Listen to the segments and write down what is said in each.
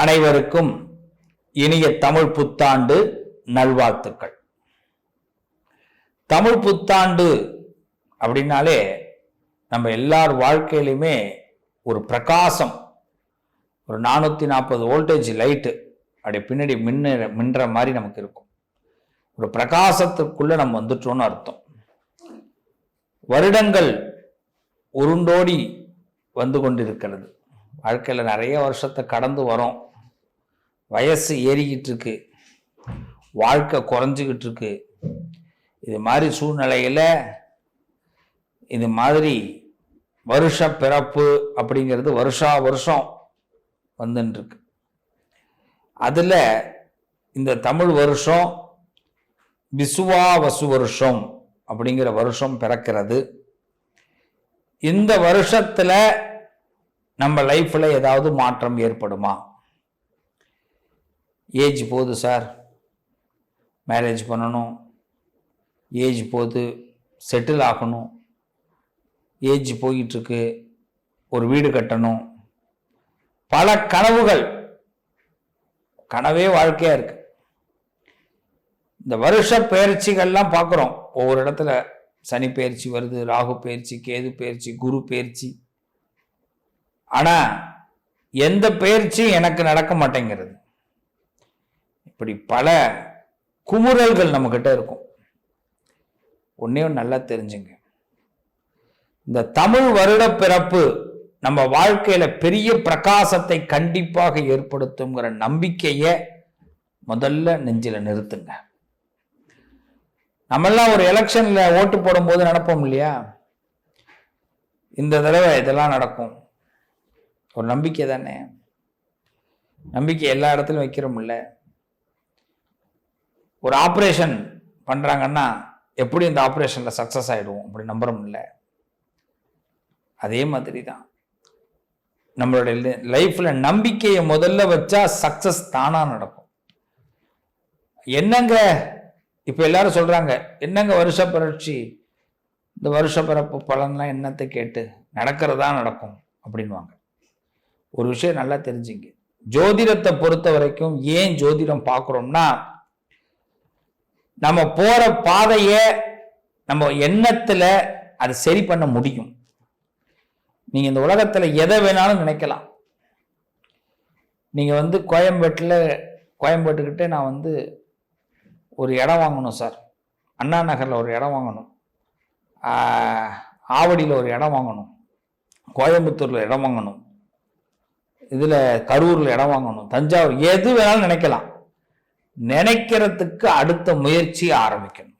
அனைவருக்கும் இனிய தமிழ் புத்தாண்டு நல்வாழ்த்துக்கள். தமிழ் புத்தாண்டு அப்படின்னாலே நம்ம எல்லார் வாழ்க்கையிலுமே ஒரு பிரகாசம். ஒரு நானூற்றி நாற்பது வோல்டேஜ் லைட்டு அப்படி பின்னாடி மின்ன மின்ற மாதிரி நமக்கு இருக்கும். ஒரு பிரகாசத்துக்குள்ளே நம்ம வந்துட்டோம்னு அர்த்தம். வருடங்கள் உருண்டோடி வந்து கொண்டிருக்கிறது. வாழ்க்கையில் நிறைய வருஷத்தை கடந்து வரோம். வயசு ஏறிக்கிட்டு இருக்கு வாழ்க்கை குறைஞ்சிக்கிட்டு இருக்கு இது மாதிரி சூழ்நிலையில் இது மாதிரி வருஷ பிறப்பு அப்படிங்கிறது வருஷா வருஷம் வந்துட்டுருக்கு அதில் இந்த தமிழ் வருஷம் விசுவாவசு வருஷம் அப்படிங்கிற வருஷம் பிறக்கிறது. இந்த வருஷத்தில் நம்ம லைஃப்பில் ஏதாவது மாற்றம் ஏற்படுமா? ஏஜ் போகுது சார். மேரேஜ் பண்ணணும். ஏஜ் போகுது. செட்டில் ஆகணும். ஏஜ் போயிட்டுருக்கு. ஒரு வீடு கட்டணும். பல கனவுகள். கனவே வாழ்க்கையாக இருக்கு. இந்த வருஷ பயிற்சிகள்லாம் பார்க்குறோம் ஒவ்வொரு இடத்துல சனி பயிற்சி வருது ராகு பயிற்சி கேது பயிற்சி குரு பயிற்சி. ஆனால் எந்த பயிற்சியும் எனக்கு நடக்க மாட்டேங்கிறது. இப்படி பல குமுறல்கள் நம்மக்கிட்ட இருக்கும். ஒன்னையும் நல்லா தெரிஞ்சுங்க. இந்த தமிழ் வருட பிறப்பு நம்ம வாழ்க்கையில் பெரிய பிரகாசத்தை கண்டிப்பாக ஏற்படுத்துங்கிற நம்பிக்கையை முதல்ல நெஞ்சில் நிறுத்துங்க. நம்மெல்லாம் ஒரு எலெக்ஷனில் ஓட்டு போடும்போது நடப்போம் இல்லையா? இந்த தடவை இதெல்லாம் நடக்கும். ஒரு நம்பிக்கை தானே? நம்பிக்கை எல்லா இடத்துலையும் வைக்கிறோம்ல. ஒரு ஆப்ரேஷன் பண்ணுறாங்கன்னா எப்படி இந்த ஆப்ரேஷனில் சக்ஸஸ் ஆகிடுவோம் அப்படி நம்புறோம்ல அதே மாதிரி தான் நம்மளுடைய லைஃப்பில் நம்பிக்கையை முதல்ல வச்சா சக்சஸ் தானாக நடக்கும். என்னங்க? இப்போ எல்லாரும் சொல்கிறாங்க என்னங்க வருஷ பரட்சி? இந்த வருஷ பிறப்பு பலன்லாம் என்னத்தை கேட்டு நடக்கிறதா நடக்கும் அப்படின்வாங்க ஒரு விஷயம் நல்லா தெரிஞ்சுங்க. ஜோதிடத்தை பொறுத்த வரைக்கும் ஏன் ஜோதிடம் பார்க்குறோம்னா நம்ம போற பாதையை நம்ம எண்ணத்துல அதை சரி பண்ண முடியும். நீங்க இந்த உலகத்துல எதை வேணாலும் நினைக்கலாம். நீங்க வந்து கோயம்பேட்டில் கோயம்பேட்டுக்கிட்டே நான் வந்து ஒரு இடம் வாங்கணும் சார். அண்ணா நகரில் ஒரு இடம் வாங்கணும். ஆவடியில் ஒரு இடம் வாங்கணும். கோயம்புத்தூரில் இடம் வாங்கணும். இதில் கரூரில் இடம் வாங்கணும். தஞ்சாவூர் எது வேணாலும் நினைக்கலாம். நினைக்கிறதுக்கு அடுத்த முயற்சி ஆரம்பிக்கணும்.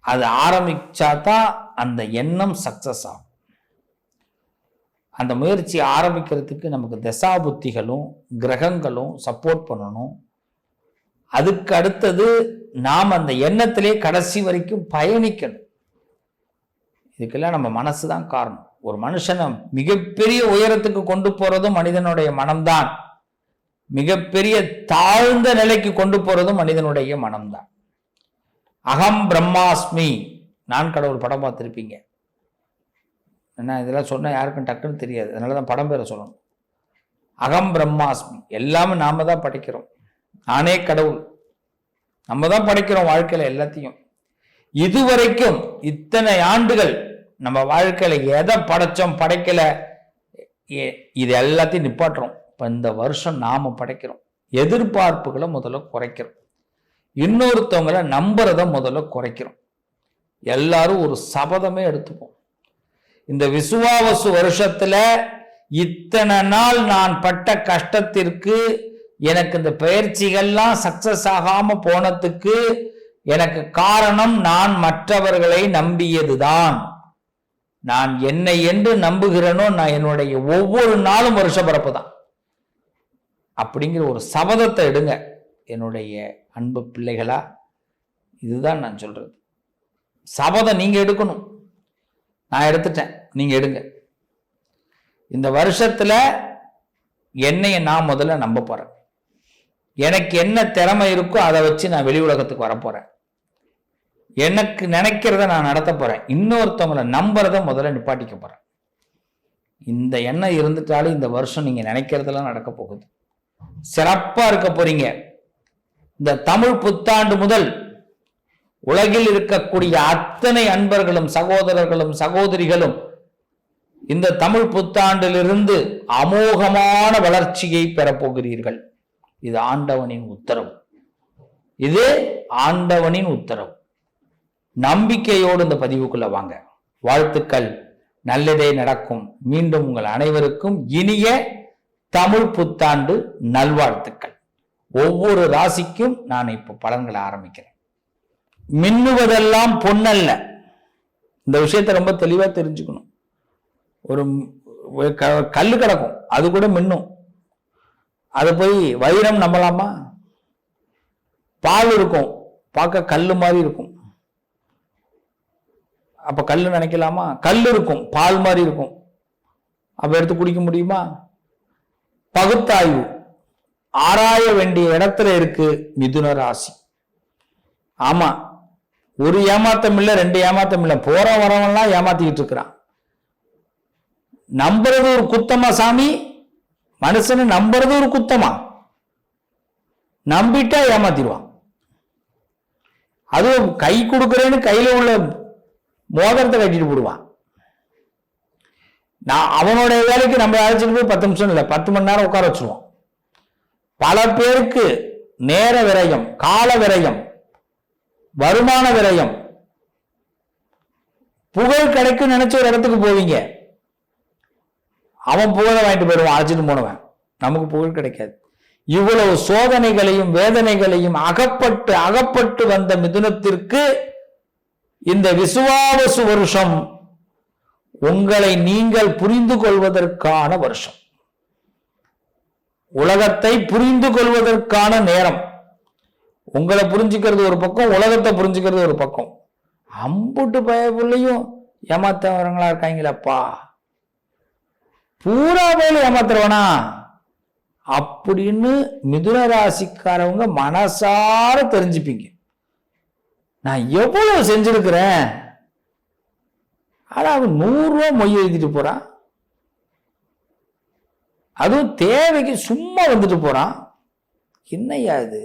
அது ஆரம்பிச்சா தான் அந்த எண்ணம் சக்சஸ் ஆகும். அந்த முயற்சி ஆரம்பிக்கிறதுக்கு நமக்கு தசாபுத்திகளும் கிரகங்களும் சப்போர்ட் பண்ணணும். அதுக்கு அடுத்தது நாம் அந்த எண்ணத்திலே கடைசி வரைக்கும் பயணிக்கணும். இதுக்கெல்லாம் நம்ம மனசு தான் காரணம். ஒரு மனுஷனை மிகப்பெரிய உயரத்துக்கு கொண்டு போகிறதும் மனிதனுடைய மனம்தான். மிகப்பெரிய தாழ்ந்த நிலைக்கு கொண்டு போறதும் மனிதனுடைய மனம்தான். அகம் பிரம்மாஸ்மி. நான் கடவுள் படம் பார்த்துருப்பீங்க. என்ன இதெல்லாம் சொன்னால் யாருக்கும் டக்குன்னு தெரியாது. அதனால தான் படம் பேரை சொல்லணும். அகம் பிரம்மாஸ்மி. எல்லாமே நாம தான் படைக்கிறோம். நானே கடவுள். நம்ம தான் படைக்கிறோம் வாழ்க்கையில் எல்லாத்தையும். இதுவரைக்கும் இத்தனை ஆண்டுகள் நம்ம வாழ்க்கையில் எதை படைச்சோம் படைக்கலை இது எல்லாத்தையும் நிப்பாட்டுறோம். இப்போ இந்த வருஷம் நாம் படைக்கிறோம். எதிர்பார்ப்புகளை முதல்ல குறைக்கிறோம். இன்னொருத்தவங்கள நம்புறத முதல்ல குறைக்கிறோம். எல்லாரும் ஒரு சபதமே எடுத்துப்போம். இந்த விசுவாவசு வருஷத்துல இத்தனை நாள் நான் பட்ட கஷ்டத்திற்கு எனக்கு இந்த பயிற்சிகள்லாம் சக்சஸ் ஆகாம போனதுக்கு எனக்கு காரணம் நான் மற்றவர்களை நம்பியதுதான். நான் என்னை என்று நம்புகிறேனோ நான் என்னுடைய ஒவ்வொரு நாளும் வருஷ பிறப்பு தான் அப்படிங்கிற ஒரு சபதத்தை எடுங்க. என்னுடைய அன்பு பிள்ளைகளா இதுதான் நான் சொல்றது. சபதம் நீங்க எடுக்கணும். நான் எடுத்துட்டேன். நீங்க எடுங்க. இந்த வருஷத்துல என்னைய நான் முதல்ல நம்ப போறேன். எனக்கு என்ன திறமை இருக்கோ அதை வச்சு நான் வெளி உலகத்துக்கு வரப்போறேன் எனக்கு நினைக்கிறத நான் நடத்த போறேன். இன்னொருத்தவங்களை நம்புறத முதல்ல நிப்பாட்டிக்க போறேன். இந்த எண்ணம் இருந்துட்டாலும் இந்த வருஷம் நீங்க நினைக்கிறதெல்லாம் நடக்க போகுது. சிறப்பாக இருக்க போறீங்க. இந்த தமிழ் புத்தாண்டு முதல் உலகில் இருக்கக்கூடிய அத்தனை அன்பர்களும் சகோதரர்களும் சகோதரிகளும் இந்த தமிழ் புத்தாண்டிலிருந்து அமோகமான வளர்ச்சியை பெறப்போகிறீர்கள் இது ஆண்டவனின் உத்தரவு. இது ஆண்டவனின் உத்தரவு. நம்பிக்கையோடு இந்த பதிவுக்குள்ள வாங்க. வாழ்த்துக்கள். நல்லதே நடக்கும். மீண்டும் உங்கள் அனைவருக்கும் இனிய தமிழ் புத்தாண்டு நல்வாழ்த்துக்கள். ஒவ்வொரு ராசிக்கும் நான் இப்போ பலன்களை ஆரம்பிக்கிறேன். மின்னுவதெல்லாம் பொன்னல்ல. இந்த விஷயத்த ரொம்ப தெளிவாக தெரிஞ்சுக்கணும். ஒரு ஒரு க- கிடக்கும். அது கூட மின்னும். அது போய் வைரம் நம்பலாமா? பால் இருக்கும். பார்க்க கல் மாதிரி இருக்கும். அப்போ கல் நினைக்கலாமா? கல் இருக்கும். பால் மாதிரி இருக்கும். அப்போ எடுத்து குடிக்க முடியுமா? பகுத்தாய்வு. ஆராய வேண்டிய இடத்துல இருக்கு மிதுன ராசி. ஆமா ஒரு ஏமாத்தம் இல்லை ரெண்டு ஏமாத்தம் இல்லை. போற வரவன்லாம் ஏமாத்திக்கிட்டு இருக்கிறான். நம்புறது ஒரு குத்தமா சாமி? மனுஷனை நம்புறது ஒரு குத்தமா? நம்பிட்டா ஏமாத்திடுவான். அதுவும் கை கொடுக்குறேன்னு கையில உள்ள மோதிரத்தை கட்டிட்டு போடுவான். நான் அவனுடைய வேலைக்கு நம்ம அழைச்சிட்டு போய் பத்து நிமிஷம் இல்லை பத்து மணி நேரம் உட்கார வச்சுருவோம். பல பேருக்கு நேர விரயம் கால விரயம் வருமான விரயம். புகழ் கிடைக்கும் நினைச்ச ஒரு இடத்துக்கு போவீங்க. அவன் புகழை வாங்கிட்டு போயிடுவான் அழைச்சிட்டு போனவன். நமக்கு புகழ் கிடைக்காது. இவ்வளவு சோதனைகளையும் வேதனைகளையும் அகப்பட்டு அகப்பட்டு வந்த மிதுனத்திற்கு இந்த விசுவாவசு வருஷம் உங்களை நீங்கள் புரிந்து கொள்வதற்கான வருஷம். உலகத்தை புரிந்து கொள்வதற்கான நேரம். உங்களை புரிஞ்சுக்கிறது ஒரு பக்கம் உலகத்தை புரிஞ்சுக்கிறது ஒரு பக்கம். அம்புட்டு பயப்புள்ளையும் ஏமாத்தவரங்களா இருக்காங்களப்பா? பூரா வேலை ஏமாத்துறவனா? அப்படின்னு மிதுன ராசிக்காரவங்க மனசார தெரிஞ்சுப்பீங்க. நான் எவ்வளவு செஞ்சிருக்கிறேன்? ஆனால் அவன் நூறுரூவா மொய் எழுதிட்டு போகிறான் அதுவும் தேவைக்கு சும்மா வந்துட்டு போகிறான் என்னையா அது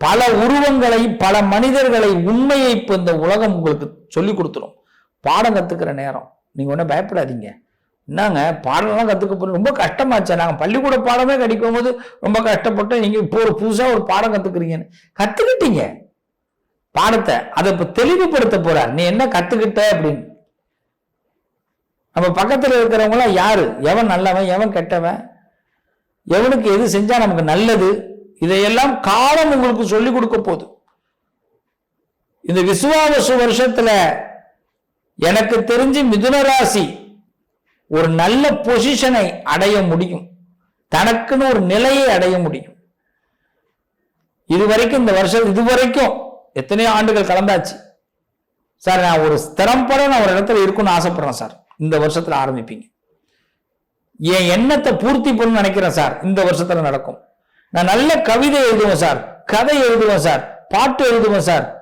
பல உருவங்களை பல மனிதர்களை உண்மையை இப்போ இந்த உலகம் உங்களுக்கு சொல்லி கொடுத்துரும். பாடம் கற்றுக்கிற நேரம். நீங்கள் ஒன்றும் பயப்படாதீங்க. என்னங்க பாடம்லாம் கற்றுக்க போறோம் ரொம்ப கஷ்டமாச்சு. நாங்கள் பள்ளிக்கூட பாடமே கிடைக்கும் போது ரொம்ப கஷ்டப்பட்டு நீங்கள் இப்போ ஒரு புதுசாக ஒரு பாடம் கற்றுக்குறீங்கன்னு கற்றுக்கிட்டீங்க பாடத்தை அதை இப்போ தெளிவுபடுத்த போறார். நீ என்ன கத்துக்கிட்ட அப்படின்னு. நம்ம பக்கத்தில் இருக்கிறவங்களாம் யாரு? எவன் நல்லவன் எவன் கெட்டவன்? எவனுக்கு எது செஞ்சா நமக்கு நல்லது? இதையெல்லாம் காலம் உங்களுக்கு சொல்லி கொடுக்க போகுது. இந்த விசுவாவசு வருஷத்துல எனக்கு தெரிஞ்சு மிதுன ராசி ஒரு நல்ல பொசிஷனை அடைய முடியும். தனக்குன்னு ஒரு நிலையை அடைய முடியும். இதுவரைக்கும் இந்த வருஷம் இதுவரைக்கும் எத்தனையோ ஆண்டுகள் கலந்தாச்சு. சார் நான் ஒரு ஸ்திரம்பட நான் ஒரு இடத்துல இருக்கும்னு ஆசைப்படுறேன் சார். இந்த வருஷத்துல ஆரம்பிப்பீங்க. என் எண்ணத்தை பூர்த்தி பண்ணணும்னு நினைக்கிறேன் சார். இந்த வருஷத்துல நடக்கும். நான் நல்ல கவிதை எழுதுவேன் சார். கதை எழுதுவேன் சார். பாட்டு எழுதுவேன் சார்.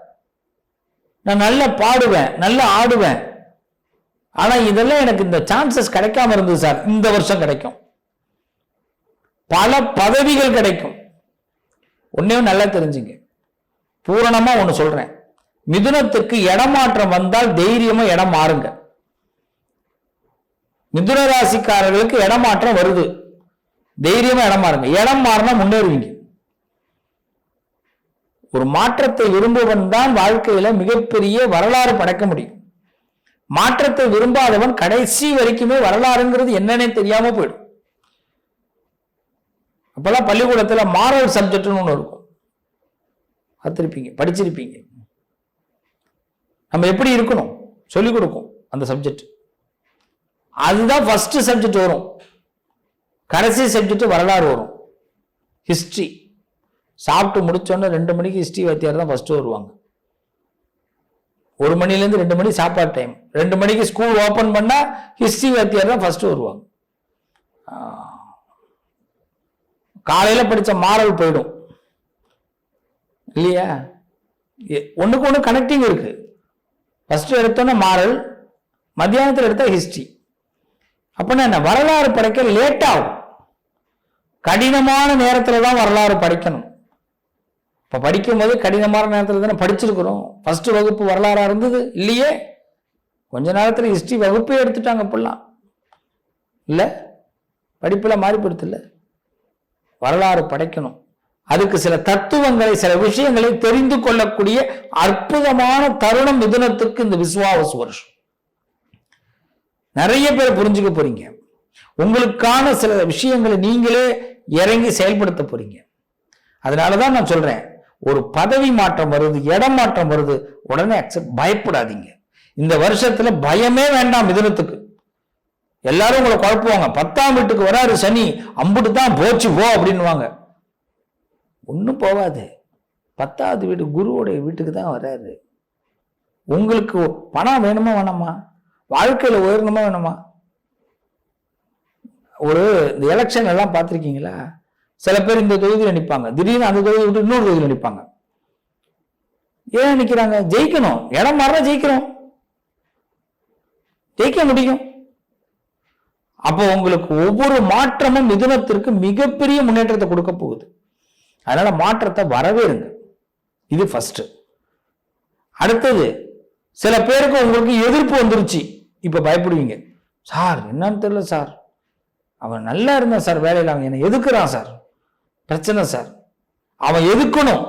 நான் நல்லா பாடுவேன் நல்லா ஆடுவேன். ஆனா இதெல்லாம் எனக்கு இந்த சான்சஸ் கிடைக்காம இருந்தது சார். இந்த வருஷம் கிடைக்கும். பல பதவிகள் கிடைக்கும். ஒன்னே நல்லா தெரிஞ்சுங்க. பூரணமா ஒன்று சொல்றேன். மிதுனத்துக்கு இடமாற்றம் வந்தால் தைரியமா இடம் மாறுங்க. மிதுன ராசிக்காரர்களுக்கு இடமாற்றம் வருது. தைரியமா இடம் மாறுங்க. இடம் மாறினா முன்னேறுவீங்க. ஒரு மாற்றத்தை விரும்புவன் தான் வாழ்க்கையில மிகப்பெரிய வரலாறு படைக்க முடியும். மாற்றத்தை விரும்பாதவன் கடைசி வரைக்குமே வரலாறுங்கிறது என்னன்னே தெரியாம போயிடும். அப்பெல்லாம் பள்ளிக்கூடத்துல மாரல் சப்ஜெக்ட்னு ஒன்று இருக்கும். பார்த்திருப்பீங்க படிச்சிருப்பீங்க. நம்ம எப்படி இருக்கணும்? சொல்லிக் கொடுக்கும் அந்த சப்ஜெக்ட் அதுதான் ஃபர்ஸ்ட் சப்ஜெக்ட் வரும். கடைசி சப்ஜெக்ட் வரலாறு வரும். ஹிஸ்ட்ரி சாப்பிட்டு முடிச்சோன்னே ரெண்டு மணிக்கு ஹிஸ்ட்ரி வாத்தியார் தான் ஃபஸ்ட்டு வருவாங்க. ஒரு மணிலேருந்து ரெண்டு மணி சாப்பாடு டைம் ரெண்டு மணிக்கு ஸ்கூல் ஓப்பன் பண்ணால் ஹிஸ்ட்ரி வாத்தியார் தான் ஃபஸ்ட்டு வருவாங்க. காலையில் படிச்ச மாறல் போயிடும். இல்லையா? ஒன்றுக்கு ஒன்று ஒண்ணு கனெக்டிங் இருக்கு. ஃபஸ்ட்டு எடுத்தோன்னே மாரல் மத்தியானத்தில் எடுத்தால் ஹிஸ்ட்ரி அப்படின்னா என்ன? வரலாறு படைக்க லேட் ஆகும். கடினமான நேரத்தில் தான் வரலாறு படிக்கணும். இப்போ படிக்கும்போது கடினமான நேரத்தில் தானே படிச்சிருக்கிறோம். ஃபஸ்ட்டு வகுப்பு வரலாறாக இருந்தது? இல்லையே. கொஞ்ச நேரத்தில் ஹிஸ்ட்ரி வகுப்பே எடுத்துட்டாங்க இப்பெல்லாம் இல்லை? படிப்பில் மாறிப்படுத்தல வரலாறு படைக்கணும். அதுக்கு சில தத்துவங்களை சில விஷயங்களை தெரிந்து கொள்ளக்கூடிய அற்புதமான தருணம் மிதுனத்துக்கு இந்த விசுவாவசு வருஷம். நிறைய பேர் புரிஞ்சுக்க போறீங்க. உங்களுக்கான சில விஷயங்களை நீங்களே இறங்கி செயல்படுத்த போறீங்க. அதனாலதான் நான் சொல்றேன் ஒரு பதவி மாற்றம் வருது இடம் மாற்றம் வருது உடனே அக்செப்ட் பயப்படாதீங்க. இந்த வருஷத்துல பயமே வேண்டாம் மிதுனத்துக்கு. எல்லாரும் உங்களை குழப்புவாங்க. பத்தாம் வீட்டுக்கு வராரு சனி அம்புட்டு தான் போச்சு போ அப்படின்னுவாங்க. ஒன்றும் போகாது பத்தாவது வீடு குருவோடைய வீட்டுக்கு தான் வராரு. உங்களுக்கு பணம் வேணுமா வேணாமா? வாழ்க்கையில் உயரணுமா வேணுமா? ஒரு இந்த எலெக்ஷன் எல்லாம் பார்த்துருக்கீங்களா? சில பேர் இந்த தொகுதியில் நிற்பாங்க திடீர்னு அந்த தொகுதி விட்டு இன்னொரு தொகுதியில் நிற்பாங்க ஏன் நிற்கிறாங்க ஜெயிக்கணும். இடம் மாறினா ஜெயிக்கிறோம். ஜெயிக்க முடியும். அப்போ உங்களுக்கு ஒவ்வொரு மாற்றமும் மிதுனத்திற்கு மிகப்பெரிய முன்னேற்றத்தை கொடுக்க போகுது. அதனால மாற்றத்தை வரவேறுங்க. இது ஃபர்ஸ்ட் அடுத்தது சில பேருக்கு உங்களுக்கு எதிர்ப்பு வந்துருச்சு. இப்ப பயப்படுவீங்க. சார் என்னன்னு தெரியல சார். அவன் நல்லா இருந்தான் சார் வேலையில். அவன் என்னை எதுக்குறான் சார்? பிரச்சனை சார். அவன் எதுக்கணும்?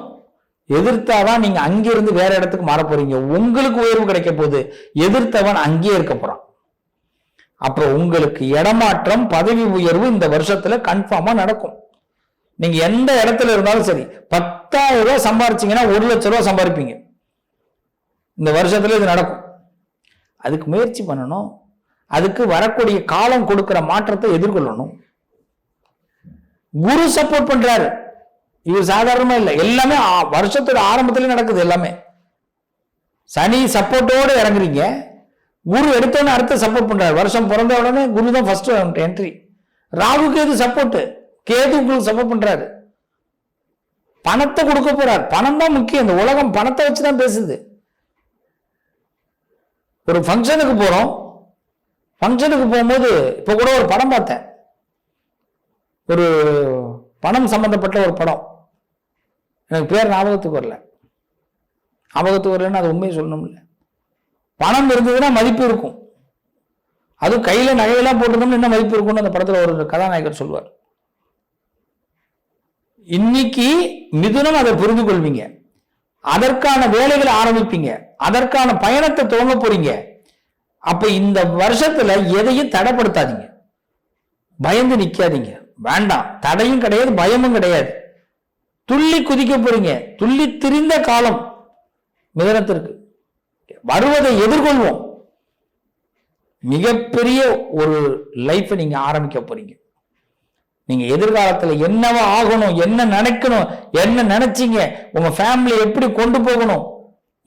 எதிர்த்தாதான் நீங்க அங்கிருந்து வேற இடத்துக்கு மாற போறீங்க. உங்களுக்கு உயர்வு கிடைக்க போகுது. எதிர்த்தவன் அங்கேயே இருக்க போறான். அப்புறம் உங்களுக்கு இடமாற்றம் பதவி உயர்வு இந்த வருஷத்துல கன்ஃபார்மா நடக்கும். நீங்க எந்த இடத்துல இருந்தாலும் சரி பத்தாயிரம் ரூபாய் சம்பாரிச்சிங்கன்னா ஒரு லட்ச ரூபா சம்பாதிப்பீங்க. இந்த வருஷத்துல இது நடக்கும். அதுக்கு முயற்சி பண்ணணும். அதுக்கு வரக்கூடிய காலம் கொடுக்கிற மாற்றத்தை எதிர்கொள்ளணும். குரு சப்போர்ட் பண்றாரு. இவர் சாதாரணமா இல்லை. எல்லாமே வருஷத்தோட ஆரம்பத்திலே நடக்குது எல்லாமே. சனி சப்போர்ட்டோடு இறங்குறீங்க. குரு எடுத்தோடனே அடுத்த சப்போர்ட் பண்றாரு. வருஷம் பிறந்த உடனே குரு தான் ஃபர்ஸ்ட் என்ட்ரி ராகுக்கு எது சப்போர்ட்டு கேது உங்களுக்கு சப்போர்ட் பண்றாரு. பணத்தை கொடுக்க போறார். பணம் தான் முக்கியம். இந்த உலகம் பணத்தை வச்சு தான் பேசுது. ஒரு ஃபங்க்ஷனுக்கு போறோம். ஃபங்க்ஷனுக்கு போகும்போது இப்போ கூட ஒரு படம் பார்த்தேன். ஒரு பணம் சம்பந்தப்பட்ட ஒரு படம். எனக்கு பேர் ஞாபகத்துக்கு வரல. ஞாபகத்துக்கு வரலன்னு அது உண்மையை சொல்லணும்ல பணம் இருந்ததுன்னா மதிப்பு இருக்கும். அதுவும் கையில் நகையெல்லாம் போட்டிருந்தோம்னா என்ன மதிப்பு இருக்கும்னு அந்த படத்தில் ஒரு கதாநாயகர் சொல்வார். இன்னைக்கு மிதுனம் அதை புரிந்து கொள்வீங்க அதற்கான வேலைகளை ஆரம்பிப்பீங்க. அதற்கான பயணத்தை துவங்க போறீங்க. அப்ப இந்த வருஷத்துல எதையும் தடைப்படுத்தாதீங்க. பயந்து நிக்காதீங்க. வேண்டாம். தடையும் கிடையாது பயமும் கிடையாது. துள்ளி குதிக்க போறீங்க. துள்ளி திரிந்த காலம் மிதனத்திற்கு. வருவதை எதிர்கொள்வோம். மிகப்பெரிய ஒரு லைஃப்பை நீங்க ஆரம்பிக்க போறீங்க. நீங்க எதிர்காலத்துல என்னவா ஆகணும் என்ன நினைக்கணும் என்ன நினைச்சீங்க உங்க ஃபேமிலி எப்படி கொண்டு போகணும்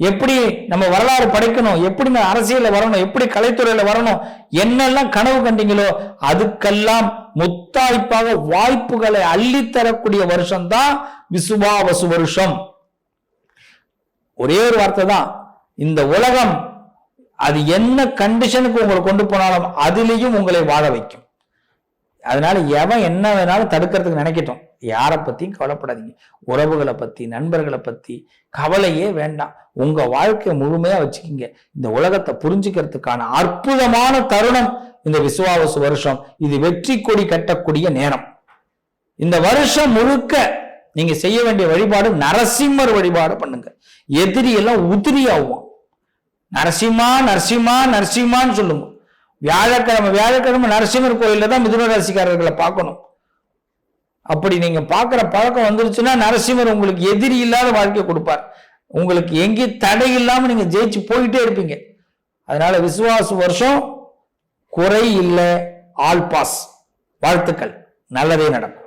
எப்படி நம்ம வரலாறு படைக்கணும் எப்படி இந்த அரசியல வரணும் எப்படி கலைத்துறையில வரணும் என்னெல்லாம் கனவு கண்டீங்களோ அதுக்கெல்லாம் முத்தாய்ப்பாக வாய்ப்புகளை அள்ளித்தரக்கூடிய வருஷம் தான் விசுவாவசு வருஷம். ஒரே ஒரு வார்த்தை தான் இந்த உலகம் அது என்ன கண்டிஷனுக்கு உங்களை கொண்டு போனாலும் அதுலேயும் உங்களை வாழ வைக்கும். அதனால எவன் என்ன வேணாலும் தடுக்கிறதுக்கு நினைக்கட்டும். யாரை பற்றியும் கவலைப்படாதீங்க. உறவுகளை பற்றி நண்பர்களை பற்றி கவலையே வேண்டாம். உங்க வாழ்க்கையை முழுமையாக வச்சுக்கிங்க. இந்த உலகத்தை புரிஞ்சுக்கிறதுக்கான அற்புதமான தருணம் இந்த விசுவாவசு வருஷம். இது வெற்றி கொடி கட்டக்கூடிய நேரம். இந்த வருஷம் முழுக்க நீங்க செய்ய வேண்டிய வழிபாடு நரசிம்மர் வழிபாடு பண்ணுங்க. எதிரி எல்லாம் உதிரி ஆகும் நரசிம்மா நரசிம்மா நரசிம்மான்னு சொல்லுங்க. வியாழக்கிழமை வியாழக்கிழமை நரசிம்மர் கோயிலில் தான் மிதுன ராசிக்காரர்களை பார்க்கணும். அப்படி நீங்க பார்க்குற பழக்கம் வந்துருச்சுன்னா நரசிம்மர் உங்களுக்கு எதிரி இல்லாத வாழ்க்கை கொடுப்பார். உங்களுக்கு எங்கேயும் தடை இல்லாம நீங்க ஜெயிச்சு போயிட்டே இருப்பீங்க. அதனால விசுவாச வருஷம் குறை இல்லை ஆல் பாஸ். வாழ்த்துக்கள். நல்லதே நடக்கும்.